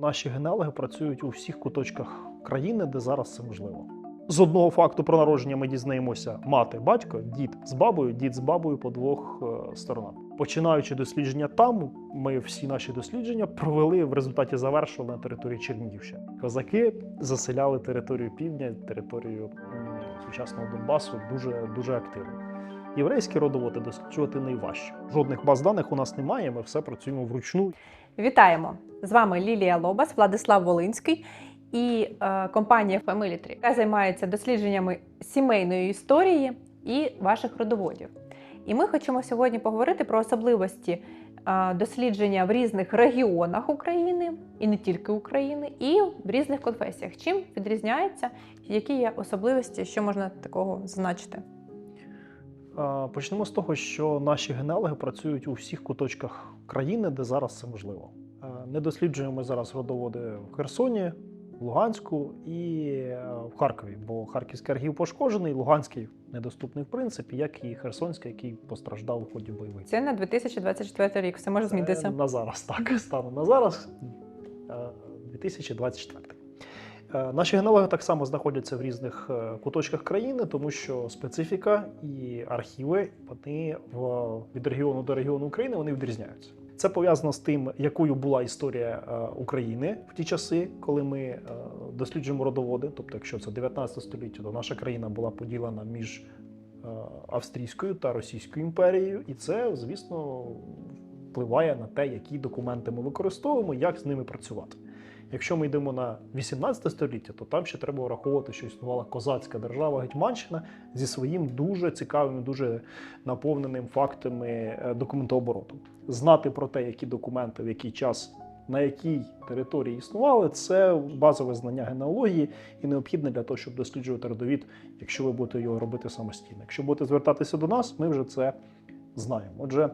Наші генеалоги працюють у всіх куточках країни, де зараз це можливо. З одного факту про народження ми дізнаємося мати, батько, дід з бабою, дід з бабою по двох е, сторонах. Починаючи дослідження там, ми всі наші дослідження провели в результаті завершили на території Чернігівщини. Козаки заселяли територію півдня, територію сучасного Донбасу дуже дуже активно. Єврейські родоводи досліджувати найважче. Жодних баз даних у нас немає. Ми все працюємо вручну. Вітаємо! З вами Лілія Лобас, Владислав Волинський і е, компанія Family яка займається дослідженнями сімейної історії і ваших родоводів. І ми хочемо сьогодні поговорити про особливості е, дослідження в різних регіонах України і не тільки України, і в різних конфесіях. Чим відрізняється, які є особливості, що можна такого зазначити? Почнемо з того, що наші генеалоги працюють у всіх куточках країни, де зараз це можливо. Не досліджуємо ми зараз родоводи в Херсоні, в Луганську і е, в Харкові, бо Харківський архів пошкоджений, Луганський недоступний в принципі, як і Херсонський, який постраждав у ході бойових. Це на 2024 рік. Все може Це змінитися. На зараз, так, станом на зараз, е, 2024. Е, Наші генеалоги так само знаходяться в різних е, куточках країни, тому що специфіка і архіви вони від регіону до регіону України вони відрізняються. Це пов'язано з тим, якою була історія е, України в ті часи, коли ми досліджуємо родоводи. Тобто, якщо це 19 століття, то наша країна була поділена між Австрійською та Російською імперією, і це, звісно, впливає на те, які документи ми використовуємо, як з ними працювати. Якщо ми йдемо на 18 століття, то там ще треба враховувати, що існувала козацька держава Гетьманщина зі своїм дуже цікавим, дуже наповненим фактами е, документооборотом. Знати про те, які документи в який час. На якій території існували, це базове знання генеалогії і необхідне для того, щоб досліджувати родовід, якщо ви будете його робити самостійно. Якщо будете звертатися до нас, ми вже це знаємо. Отже,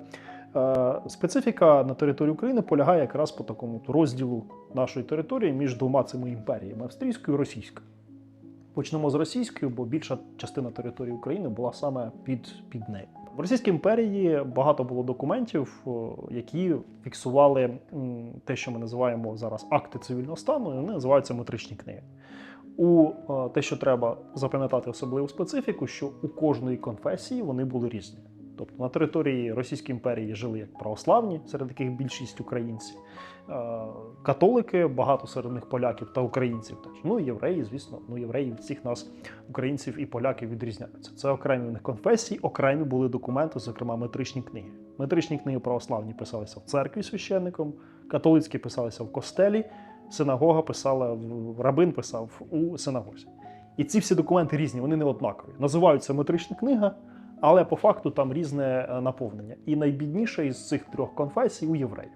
специфіка на території України полягає якраз по такому розділу нашої території між двома цими імперіями австрійською і російською. Почнемо з російської, бо більша частина території України була саме під, під нею. В Російській імперії багато було документів, які фіксували те, що ми називаємо зараз акти цивільного стану, і вони називаються метричні книги. У е, те, що треба запам'ятати особливу специфіку, що у кожної конфесії вони були різні. Тобто на території Російської імперії жили як православні, серед яких більшість українців, е, католики, багато серед них поляків та українців теж. Ну євреї, звісно, ну євреї від всіх нас, українців і поляків, відрізняються. Це окремі в них конфесії, окремі були документи, зокрема метричні книги. Метричні книги православні писалися в церкві священником, католицькі писалися в костелі, синагога писала рабин писав у синагозі. І ці всі документи різні, вони не однакові. Називаються метрична книга, але по факту там різне е, наповнення. І найбідніша із цих трьох конфесій у євреїв.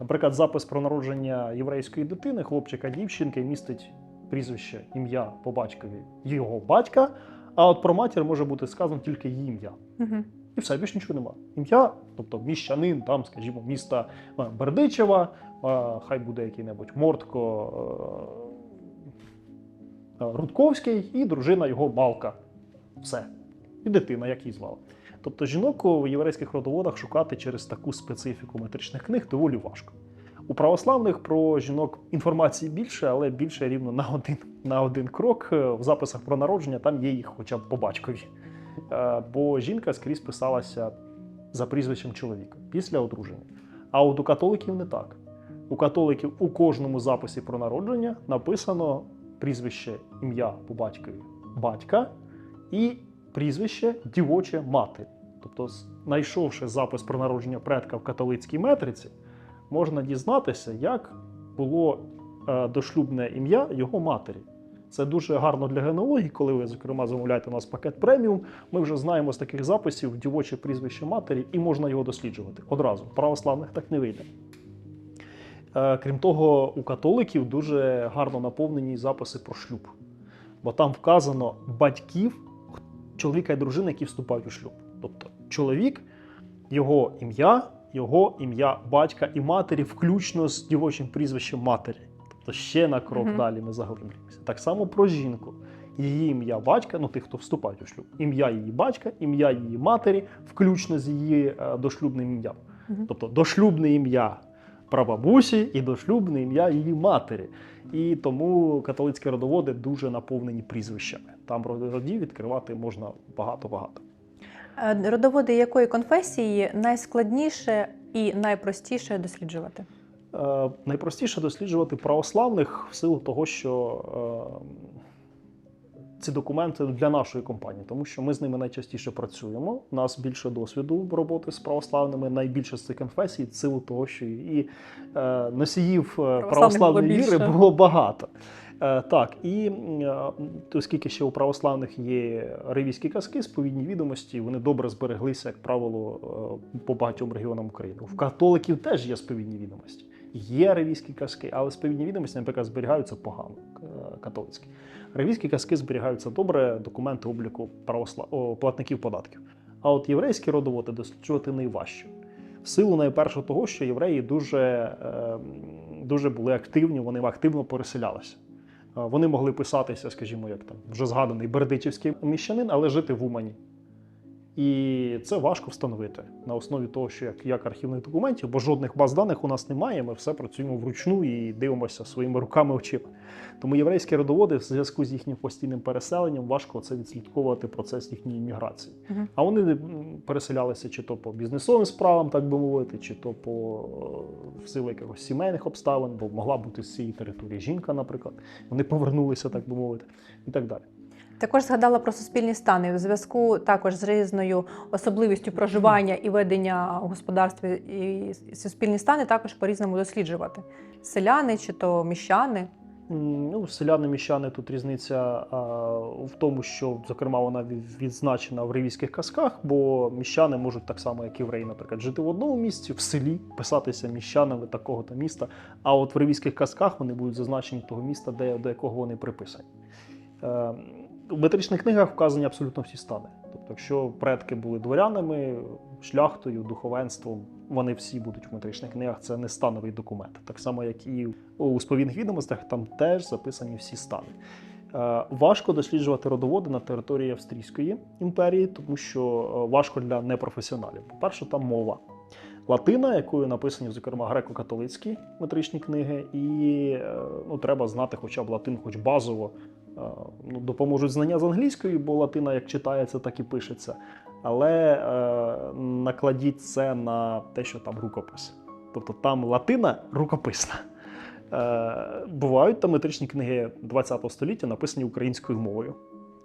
Наприклад, запис про народження єврейської дитини, хлопчика, дівчинки містить прізвище, ім'я по батькові його батька. А от про матір може бути сказано тільки її ім'я. Угу. І все, більше нічого немає. Ім'я, тобто міщанин, там, скажімо, міста е, Бердичева, е, хай буде який-небудь Мортко Рудковський і дружина його Малка. Все. І дитина, як її звали. Тобто жінок у єврейських родоводах шукати через таку специфіку метричних книг доволі важко. У православних про жінок інформації більше, але більше рівно на один, на один крок. В записах про народження там є їх хоча б по батькові. Е, Бо жінка скрізь писалася за прізвищем чоловіка після одруження. А от у католиків не так. У католиків у кожному записі про народження написано прізвище ім'я по батькові батька і прізвище дівоче мати. Тобто, знайшовши запис про народження предка в католицькій метриці, можна дізнатися, як було е, дошлюбне ім'я його матері. Це дуже гарно для генеалогії, коли ви, зокрема, замовляєте у нас пакет преміум. Ми вже знаємо з таких записів дівоче прізвище матері, і можна його досліджувати одразу. Православних так не вийде. Е, Крім того, у католиків дуже гарно наповнені записи про шлюб, бо там вказано батьків чоловіка і дружини, які вступають у шлюб. Тобто чоловік, його ім'я, його ім'я батька і матері, включно з дівочим прізвищем матері. Тобто ще на крок Мгм. далі ми заглиблюємося. Так само про жінку. Її ім'я батька, ну тих, хто вступають у шлюб, ім'я її батька, ім'я її матері, включно з її е, дошлюбним ім'ям. Мгм. Тобто дошлюбне ім'я прабабусі і дошлюбне ім'я її матері. І тому католицькі родоводи дуже наповнені прізвищами. Там родів відкривати можна багато-багато. Е, Родоводи якої конфесії найскладніше і найпростіше досліджувати? Е, найпростіше досліджувати православних в силу того, що е, ці документи для нашої компанії, тому що ми з ними найчастіше працюємо. У нас більше досвіду роботи з православними, найбільше з цих конфесій, в силу того, що і е, носіїв е, православної віри було багато. Е, Так, і е, оскільки ще у православних є ревійські казки, сповідні відомості, вони добре збереглися, як правило, е, по багатьом регіонам України. В католиків теж є сповідні відомості. Є ревійські казки, але сповідні відомості, наприклад, зберігаються погано е, католицькі. Ревійські казки зберігаються добре, документи обліку правосла... о, платників податків. А от єврейські родоводи досліджувати найважче. В силу найперше того, що євреї дуже, е, дуже були активні, вони активно переселялися. Е, Вони могли писатися, скажімо, як там вже згаданий бердичівський міщанин, але жити в Умані. І це важко встановити на основі того, що як, як архівних документів, бо жодних баз даних у нас немає. Ми все працюємо вручну і дивимося своїми руками очима. Тому єврейські родоводи в зв'язку з їхнім постійним переселенням важко це відслідковувати процес їхньої міграції. Мгм. А вони переселялися чи то по бізнесовим справам, так би мовити, чи то по е, в силу якихось сімейних обставин, бо могла бути з цієї території жінка, наприклад. Вони повернулися, так би мовити, і так далі. Також згадала про суспільні стани в зв'язку також з різною особливістю проживання і ведення господарства і суспільні стани також по-різному досліджувати. Селяни чи то міщани. Ну, селяни міщани тут різниця а, в тому, що, зокрема, вона відзначена в ревійських казках, бо міщани можуть так само, як і євреї, наприклад, жити в одному місці, в селі, писатися міщанами такого-то міста. А от в ревійських казках вони будуть зазначені того міста, де, до якого вони приписані. У метричних книгах вказані абсолютно всі стани. Тобто, якщо предки були дворянами, шляхтою, духовенством, вони всі будуть в метричних книгах. Це не становий документ. Так само, як і у сповідних відомостях, там теж записані всі стани. Е, Важко досліджувати родоводи на території Австрійської імперії, тому що е, важко для непрофесіоналів. По-перше, там мова. Латина, якою написані, зокрема, греко-католицькі метричні книги, і е, ну, треба знати хоча б латин, хоч базово. Ну, допоможуть знання з англійської, бо латина як читається, так і пишеться. Але е, накладіть це на те, що там рукопис. Тобто там латина рукописна. Е, бувають там метричні книги ХХ століття, написані українською мовою.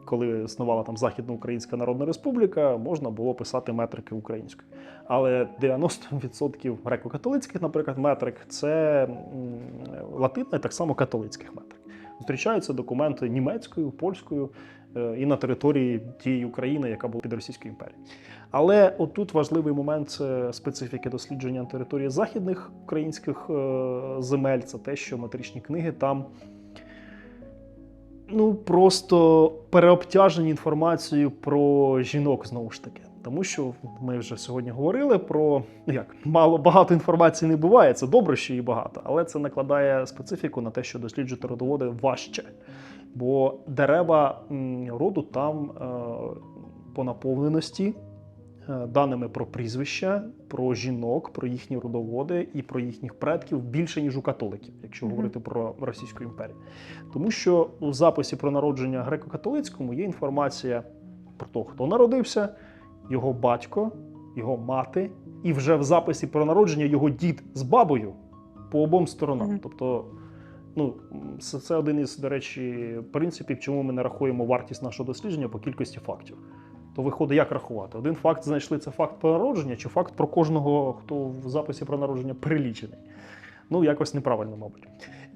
Коли існувала там Західноукраїнська Народна Республіка, можна було писати метрики українською. Але 90% греко-католицьких, наприклад, метрик це латина і так само католицьких метрик. Зустрічаються документи німецькою, польською е, і на території тієї України, яка була під Російською імперією. Але отут важливий момент це специфіки дослідження на території західних українських е, земель. Це те, що метричні книги там ну просто переобтяжені інформацією про жінок знову ж таки. Тому що ми вже сьогодні говорили про ну як мало багато інформації не буває. Це добре, що її багато, але це накладає специфіку на те, що досліджувати родоводи важче. Бо дерева роду там е, по наповненості е, даними про прізвища, про жінок, про їхні родоводи і про їхніх предків більше, ніж у католиків, якщо Мгм. говорити про Російську імперію. Тому що у записі про народження греко-католицькому є інформація про того, хто народився, його батько, його мати, і вже в записі про народження його дід з бабою по обом сторонам. Мгм. Тобто, ну, це, один із, до речі, принципів, чому ми не рахуємо вартість нашого дослідження по кількості фактів. То виходить, як рахувати? Один факт знайшли це факт про народження, чи факт про кожного, хто в записі про народження перелічений. Ну, якось неправильно, мабуть.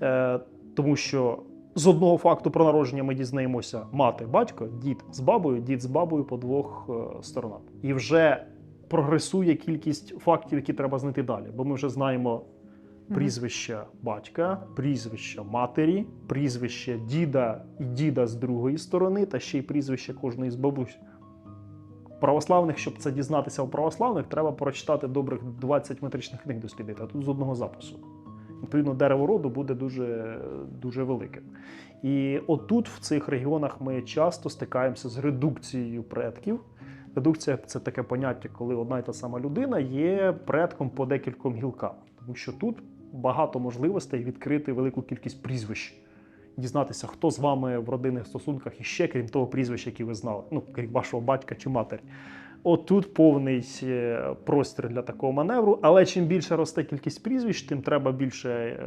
Е, тому що з одного факту про народження ми дізнаємося мати, батько, дід з бабою, дід з бабою по двох е, сторонам. І вже прогресує кількість фактів, які треба знайти далі. Бо ми вже знаємо прізвище батька, прізвище матері, прізвище діда і діда з другої сторони, та ще й прізвище кожної з бабусь. Православних, щоб це дізнатися у православних, треба прочитати добрих 20 метричних книг дослідити, а тут з одного запису. Відповідно, дерево роду буде дуже, дуже великим. І отут, в цих регіонах, ми часто стикаємося з редукцією предків. Редукція це таке поняття, коли одна й та сама людина є предком по декільком гілкам. Тому що тут багато можливостей відкрити велику кількість прізвищ, дізнатися, хто з вами в родинних стосунках іще, крім того прізвища, яке ви знали, ну крім вашого батька чи матері. От тут повний е, простір для такого маневру. Але чим більше росте кількість прізвищ, тим треба більше е,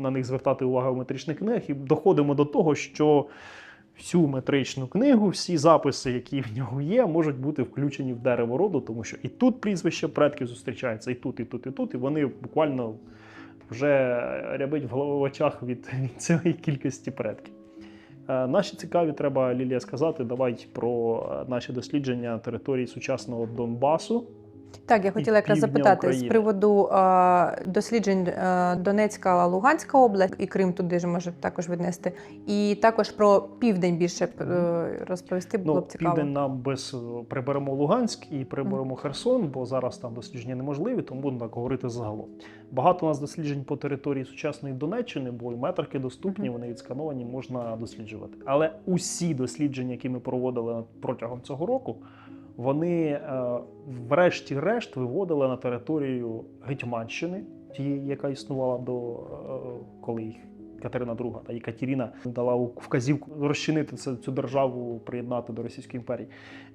на них звертати увагу в метричних книгах. І доходимо до того, що всю метричну книгу, всі записи, які в нього є, можуть бути включені в дерево роду, тому що і тут прізвище предків зустрічається, і тут, і тут, і тут, і вони буквально вже рябить в головах в очах від цієї кількості предків. Е, Наші цікаві, треба Лілія сказати, давай про е, наші дослідження території сучасного Донбасу. Так, я хотіла якраз запитати України. з приводу е, досліджень е, Донецька, Луганська область і Крим туди ж може також віднести. І також про південь більше е, розповісти було Ну, б цікаво. південь нам без е, приберемо Луганськ і приберемо Херсон, бо зараз там дослідження неможливі, тому будемо так говорити загалом. Багато у нас досліджень по території сучасної Донеччини, бо і метрики доступні, вони відскановані, можна досліджувати. Але усі дослідження, які ми проводили протягом цього року, вони е, врешті-решт виводили на територію Гетьманщини, тієї, яка існувала до е, коли їх Катерина II та Екатерина дала вказівку розчинити цю державу, приєднати до Російської імперії.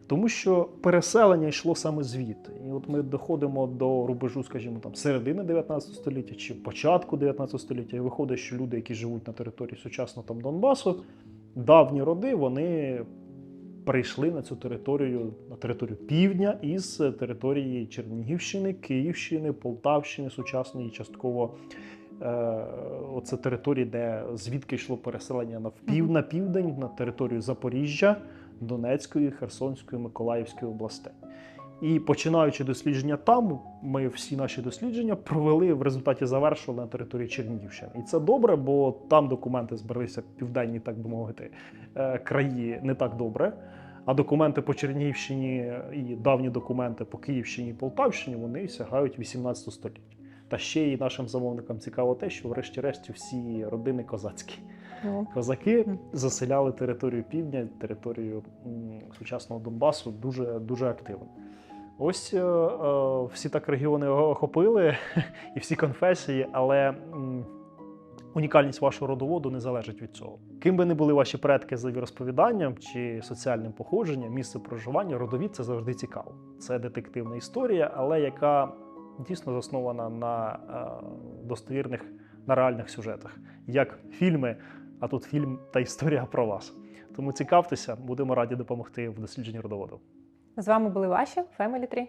Тому що переселення йшло саме звідти. І от ми доходимо до рубежу, скажімо, там середини 19 століття чи початку 19 століття, і виходить, що люди, які живуть на території сучасного там Донбасу, давні роди, вони прийшли на цю територію, на територію півдня із території Чернігівщини, Київщини, Полтавщини, сучасної частково. Е, оце території, де звідки йшло переселення на Мгм. на південь, на територію Запоріжжя, Донецької, Херсонської, Миколаївської областей. І починаючи дослідження там, ми всі наші дослідження провели в результаті завершили на території Чернігівщини. І це добре, бо там документи збереглися південні, так би мовити, е, краї не так добре. А документи по Чернігівщині і давні документи по Київщині і Полтавщині вони сягають 18 століття. Та ще й нашим замовникам цікаво те, що врешті-решт всі родини козацькі. Ну, Козаки заселяли територію півдня, територію сучасного Донбасу дуже, дуже активно. Ось е, е, всі так регіони охопили і всі конфесії, але унікальність вашого родоводу не залежить від цього. Ким би не були ваші предки за віросповіданням чи соціальним походженням, місце проживання, родовід це завжди цікаво. Це детективна історія, але яка дійсно заснована на е, достовірних, на реальних сюжетах, як фільми, а тут фільм та історія про вас. Тому цікавтеся, будемо раді допомогти в дослідженні родоводу. з вами були ваші Family 3.